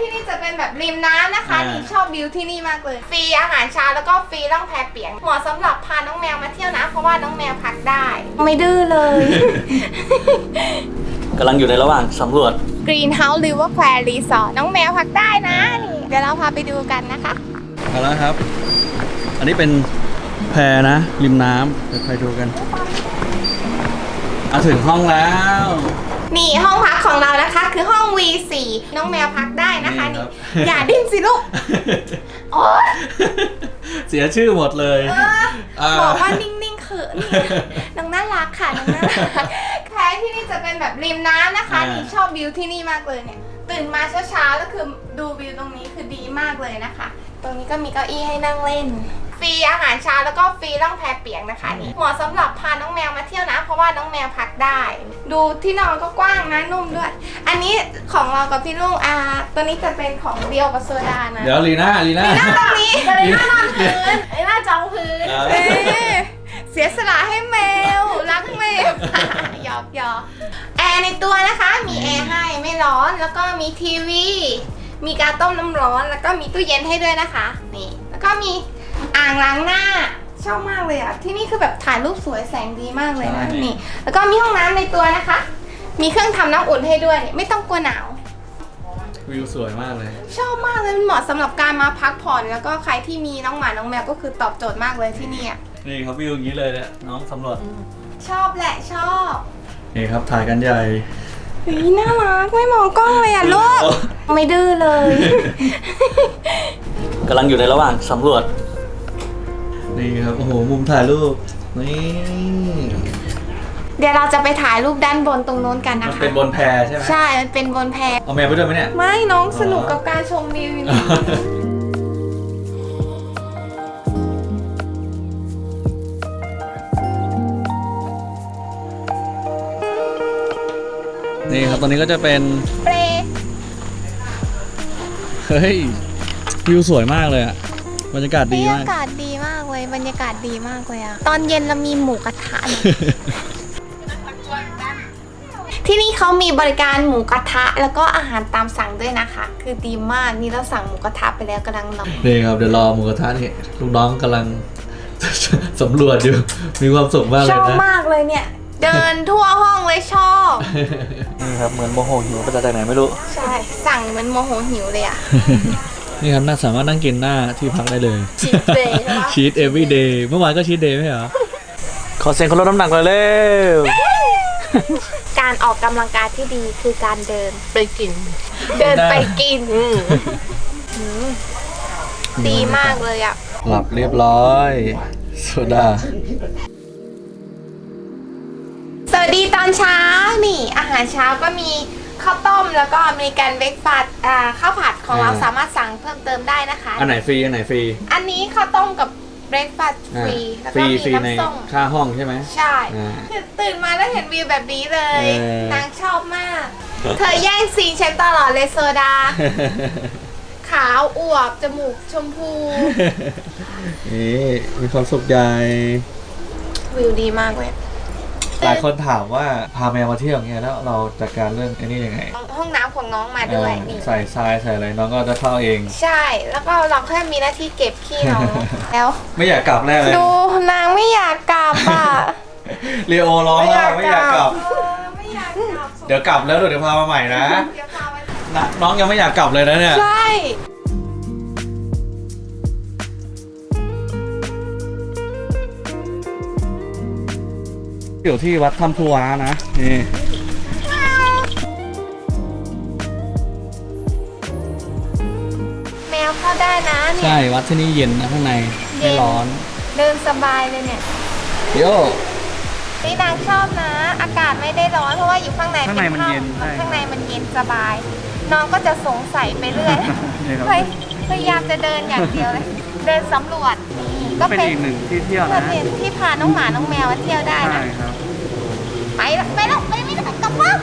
ที่นี่จะเป็นแบบริมน้ำนะคะอ่านี่ชอบวิวที่นี่มากเลย ฟรีอาหารเช้าแล้วก็ฟรีล่องแพเปียกเหมาะสำหรับพาน้องแมวมาเที่ยวนะ เพราะว่าน้องแมวพักได้ ไม่ดื้อเลย กำลังอยู่ในระหว่างสำรวจ Greenhouse River Square Resort น้องแมวพักได้นะนี่เดี๋ยวเราพาไปดูกันนะคะ มาแล้วครับ อันนี้เป็นแพนะ ริมน้ำเดี๋ยวไปดูกันมาถึงห้องแล้ว นี่ห้องพักของเรานะคะ คือห้อง V4 น้องแมวพักได้นะคะนี่นี่ครับ อย่าดิ้นสิลูกโอ๊ยเสียชื่อหมดเลย เออบอกว่านิ่งๆเขินน้องน่ารักค่ะน้องน่ารักแค่ที่นี่จะเป็นแบบริมน้ำนะคะอ่านี่นี่ชอบวิวที่นี่มากเลยเนี่ย ตื่นมาเช้าๆแล้วคือดูวิวตรงนี้คือดีมากเลยนะคะ ตรงนี้ก็มีเก้าอี้ให้นั่งเล่น ฟรีอาหารเช้าแล้วก็ฟรีล่องแพเปียกนะคะนี่เหมาะสำหรับพาน้องแมวมาเที่ยวนะ เพราะว่าน้องแมวพักได้ ดูที่นอนก็กว้างนะนุ่มด้วย อันนี้ของเรากับพี่ลุงอ่าตัวนี้จะเป็นของเดียวกับโซดานะเดี๋ยวลีน่าลีน่านั่งตรงนี้ลีน่าไอ้หน้าจองพื้นเออเอ๊ะเสียสละให้แมวรักแมวหยอกหยอกแอร์ในตัวนะคะมีแอร์ให้ไม่ร้อนแล้วก็มีทีวีมีการต้มน้ำร้อนแล้วก็มีตู้เย็นให้ด้วยนะคะ นี่ แล้วก็มี อ่างล้างหน้าชอบมากเลยอะที่นี่คือแบบถ่ายรูปสวยแสงดีมากเลยนะใช่ นี่ แล้วก็มีห้องน้ำในตัวนะคะ มีเครื่องทำน้ำอุ่นให้ด้วยไม่ต้องกลัวหนาว วิวสวยมากเลย ชอบมากเลยมันเหมาะสำหรับการมาพักผ่อน แล้วก็ใครที่มีน้องหมาน้องแมวก็คือตอบโจทย์มากเลยที่นี่อะนี่ครับวิวอย่างนี้เลยเนี่ยน้องสำรวจชอบแหละชอบนี่ครับถ่ายกันใหญ่เฮ้ยน่ารักไม่มองกล้องเลยอะลูกไม่ดื้อเลย กำลังอยู่ในระหว่างสำรวจ นี่ครับ โอ้โห มุมถ่ายรูป นี่เดี๋ยวเราจะไปถ่ายรูปด้านบนตรงโน้นกันมันนะคะเป็นบนแพใช่ไหมใช่มันเป็นบนแพเอาแมวไปด้วยไหมเนี่ย ไม่น้องสนุกกับการชมวิวอยู่นี่นี่ครับ ตอนนี้ก็จะเป็น เปรเฮ้ย วิวสวยมากเลยอะบรรยากาศบรดีรยามาก กาศดีมากเลย บรรยากาศดีมากเลยอะตอนเย็นเรามีหมูกระทะ ที่นี่เขามีบริการหมูกระทะ แล้วก็อาหารตามสั่งด้วยนะคะ คือดีมากนี่เราสั่งหมูกระทะไปแล้วกำลังรอนี่ครับเดี๋ยวรอหมูกระทะนี่ลูกน้องกำลัง สำรวจอยู่ มีความสุขมากชเลยอบนะ มากเลยเนี่ย เดินทั่วห้องเลยชอบ นี่ครับเหมือนโมโหหิวไปจากไหนไม่รู้ ใช่ สั่งเหมือนโมโหหิวเลยอะ นี่ครับน่าสามารถนั่งกินหน้าที่พักได้เลย ชีสเดย์ใช่ปะ ชีต every day เมื่อวานก็ชีตเดย์ไม่ใช่เหรอ ขอเซ็นคนลดน้ำหนักเลยเร็วการออกกำลังกายที่ดีคือการเดิน ไปกิน เดินไปกินอืมดีมากเลยอะหลับเรียบร้อยโซดา สวัสดีตอนเช้านี่ อาหารเช้าก็มี ข้าวต้มแล้วก็อเมริกันเบรกฟาสต์อ่าข้าวผัดของเราอ่า สามารถสั่งเพิ่มเติมได้นะคะ อันไหนฟรี อันไหนฟรีอันนี้ข้าวต้มกับเบรกฟาสต์ฟอ่ารีแล้วฟก็รีมีฟรีในน้ำส้มค่าห้องใช่ไหม ใช่อ่าคือตื่นมาแล้วเห็นวิวแบบนี้เลย เออ นางชอบมาก เธอแย่งซีนฉันตลอดเลยโซดา ขาวอวบจมูกชมพู นี่มีความสุขใหญ่วิวดีมากเลย หลายคนถามว่าพาแมวมาเที่ยวอย่างเงี้ยแล้วเราจัดการเรื่องไอ้นี่ยังไงห้องน้ำของน้องมาด้วยเออนี่ ใส่ทรายใส่อะไรน้องก็จะเข้าเอง ใช่ แล้วก็เราแค่มีหน้าที่เก็บขี้น้อง แล้ว ไม่อยากกลับแน่เลยดูนางไม่อยากกลับอะ เรีโอร้องแล้วไม่อยากกลับเออไม่อยากกลับเดี๋ยวกลับแล้วเดี๋ยวพามาใหม่นะ เดี๋ยวพาไปนะน้องยังไม่อยากกลับเลยนะเนี่ย ใช่ อยู่ที่วัดถ้ำพูวานะนี่แมวเข้าได้นะเนี่ใช่ยวัดที่นี่เย็นนะข้างในเย็ไม่น ร้อนเดินสบายเลยเนี่ยโย นี่นางชอบนะ อากาศไม่ได้ร้อนเพราะว่าอยู่ข้างในข้างในป็มันเย็นถ้ำใช่ ข้างในมันเย็นสบาย น้องก็จะสงสัยไปเรื่อย นี่ครับพย พยายามจะเดินอย่างเดียวเลยเดินสำรวจก็เป็นเป็นอีกหนึ่งที่เที่ยวเพื่อนะเป็นที่พาน้องหมาน้องแมวมาเที่ยวได้ใช่นะครับ ไปแล้วไปแล้วไปไม่ได้กลับบ้าน